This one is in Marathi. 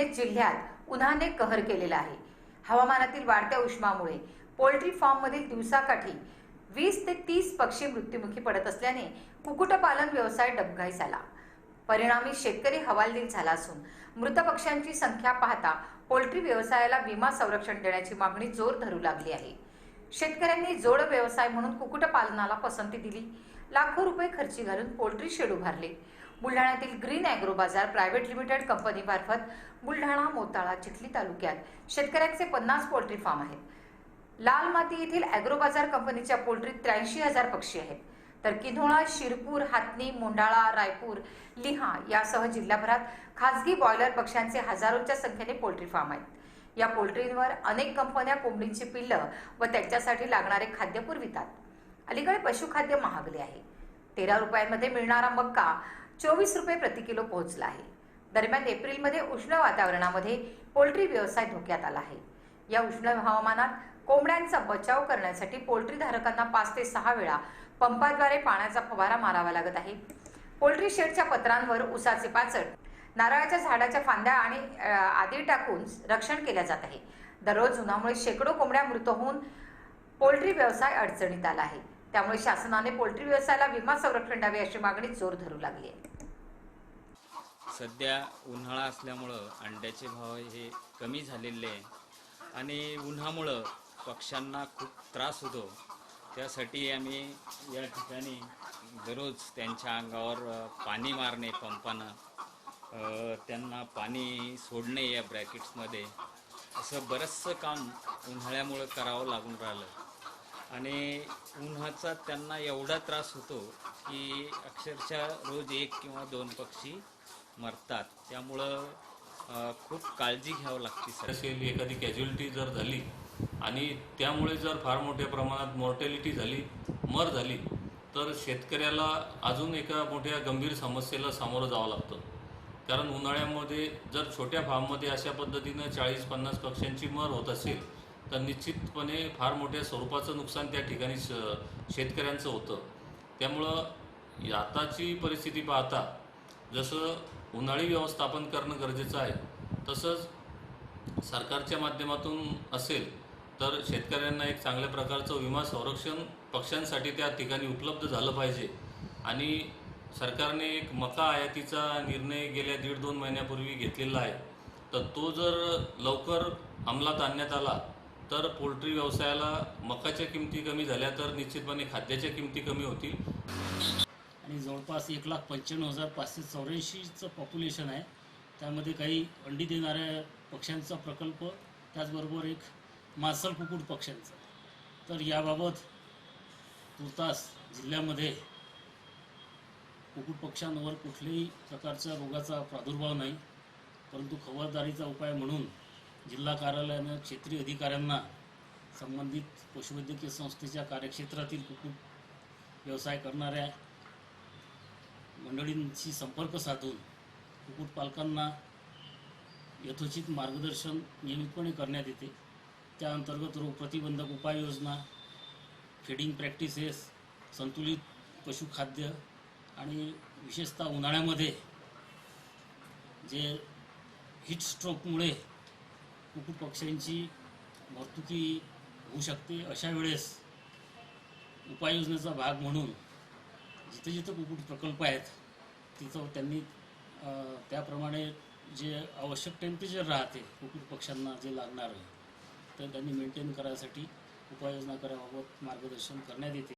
मध्ये जिल्ह्यात उन्हाने कहर केलेला आहे. हवामानातील वाढत्या उष्मामुळे पोल्ट्री फार्ममधील दिवसाकाठी वीस ते तीस पक्षी मृत्युमुखी पडत असल्याने कुक्कुटपालन व्यवसाय डबघाईस आला परिणामी शेतकरी हवालदिल झाला असून मृत पक्ष्यांची संख्या पाहता पोल्ट्री व्यवसायाला विमा संरक्षण देण्याची मागणी जोर धरू लागली आहे. शेतकऱ्यांनी जोड व्यवसाय म्हणून कुक्कुटपालनाला पसंती दिली. लाखो रुपये खर्ची घालून पोल्ट्री शेड उभारले. बुलढाण्यातील ग्रीन अॅग्रो बाजार प्रायव्हेट लिमिटेड कंपनीमार्फत बुलढाणा मोताळा चिखली तालुक्यात शेतकऱ्यांचे पन्नास पोल्ट्री फार्म आहेत. लाल माती येथील अॅग्रो बाजार कंपनीच्या पोल्ट्रीत त्र्याऐंशी हजार पक्षी आहेत. तर किन्होळा शिरपूर हातनी मोंडाळा रायपूर लिहा यासह जिल्ह्याभरात खासगी बॉयलर पक्ष्यांचे हजारोच्या संख्येने पोल्ट्री फार्म आहेत. या पोल्ट्रींवर अनेक कंपन्या कोंबडींची पिल्लं व त्यांच्यासाठी लागणारे खाद्य पुरवितात अलीकडे पशुखाद्य महागले आहे. तेरा रुपयांमध्ये मिळणारा मक्का चोवीस रुपये प्रति किलो पोहोचला आहे. दरम्यान एप्रिलमध्ये उष्ण वातावरणामध्ये पोल्ट्री व्यवसाय धोक्यात आला आहे. या उष्ण हवामानात कोंबड्यांचा बचाव करण्यासाठी पोल्ट्री धारकांना पाच ते सहा वेळा पंपाद्वारे पाण्याचा फवारा मारावा लागत आहे. पोल्ट्री शेडच्या पत्रांवर उसाचे पाचट नारळाच्या झाडाच्या फांद्या आणि आदी टाकून रक्षण केल्या जात आहे. दररोज उन्हामुळे शेकडो कोंबड्या मृत होऊन पोल्ट्री व्यवसाय अडचणीत आला आहे. त्यामुळे शासनाने पोल्ट्री व्यवसायाला विमा संरक्षण द्यावे अशी मागणी जोर धरू लागली आहे. सध्या उन्हाळा असल्यामुळं अंड्याचे भाव हे कमी झालेले आहे. आणि उन्हामुळं पक्ष्यांना खूप त्रास होतो. त्यासाठी आम्ही या ठिकाणी दररोज त्यांच्या अंगावर पाणी मारणे पंपानं त्यांना पाणी सोडणे या ब्रॅकेट्समध्ये. असं बरंचसं काम उन्हाळ्यामुळं करावं लागून राहिलं. आणि उन्हाचा त्यांना एवढा त्रास होतो की अक्षरशः रोज एक किंवा दोन पक्षी मरतात. त्यामुळं खूप काळजी घ्यावं लागते सर असेल एखादी कॅज्युअलिटी जर झाली आणि त्यामुळे जर फार मोठ्या प्रमाणात मॉर्टॅलिटी झाली मर झाली तर शेतकऱ्याला अजून एका मोठ्या गंभीर समस्येला सामोरं जावं लागतं. कारण उन्हाळ्यामध्ये जर छोट्या फार्ममध्ये अशा पद्धतीनं चाळीस पन्नास पक्ष्यांची मर होत असेल तर निश्चितपणे फार मोठ्या स्वरूपाचं नुकसान त्या ठिकाणी श- शेतकऱ्यांचं होतं. त्यामुळं आताची परिस्थिती पाहता जसं उन्हाळी व्यवस्थापन करणं गरजेचं आहे तसंच सरकारच्या माध्यमातून असेल तर शेतकऱ्यांना एक चांगल्या प्रकारचं विमा संरक्षण पक्ष्यांसाठी त्या ठिकाणी उपलब्ध झालं पाहिजे. आणि सरकारने एक मका आयातीचा निर्णय गेल्या दीड दोन महिन्यापूर्वी घेतलेला आहे. तर तो जर लवकर अंमलात आणण्यात आला तर पोल्ट्री व्यवसायाला मकाच्या किमती कमी झाल्या तर निश्चितपणे खाद्याच्या किमती कमी होतील. आणि जवळपास एक लाख पंच्याण्णव हजार पाचशे चौऱ्याऐंशीचं पॉप्युलेशन आहे. त्यामध्ये काही अंडी देणाऱ्या पक्ष्यांचा प्रकल्प त्याचबरोबर एक मासल कुकुट पक्ष्यांचा. तर याबाबत तुर्तास जिल्ह्यामध्ये कुक्कुट पक्ष्यांवर कुठल्याही प्रकारच्या रोगाचा प्रादुर्भाव नाही परंतु खबरदारीचा उपाय म्हणून जिल्हा कार्यालयानं क्षेत्रीय अधिकाऱ्यांना संबंधित पशुवैद्यकीय संस्थेच्या कार्यक्षेत्रातील कुक्कुट व्यवसाय करणाऱ्या मंडळींशी संपर्क साधून कुक्कुटपालकांना यथोचित मार्गदर्शन नियमितपणे करण्यात येते. त्या अंतर्गत रोग प्रतिबंधक उपाययोजना फिडिंग प्रॅक्टिसेस संतुलित पशुखाद्य आणि विशेषतः उन्हाळ्यामध्ये जे हिट स्ट्रोकमुळे कुक्कुट पक्ष्यांची मर्तुकी होऊ शकते अशा वेळेस उपाययोजनेचा भाग म्हणून जिथे जिथं कुक्कुट प्रकल्प आहेत तिथं त्यांनी त्याप्रमाणे जे आवश्यक टेम्परेचर राहते कुकुट पक्ष्यांना जे लागणार आहे तर त्यांनी मेंटेन करायसाठी उपाययोजना कराबाबत मार्गदर्शन करण्यात येते.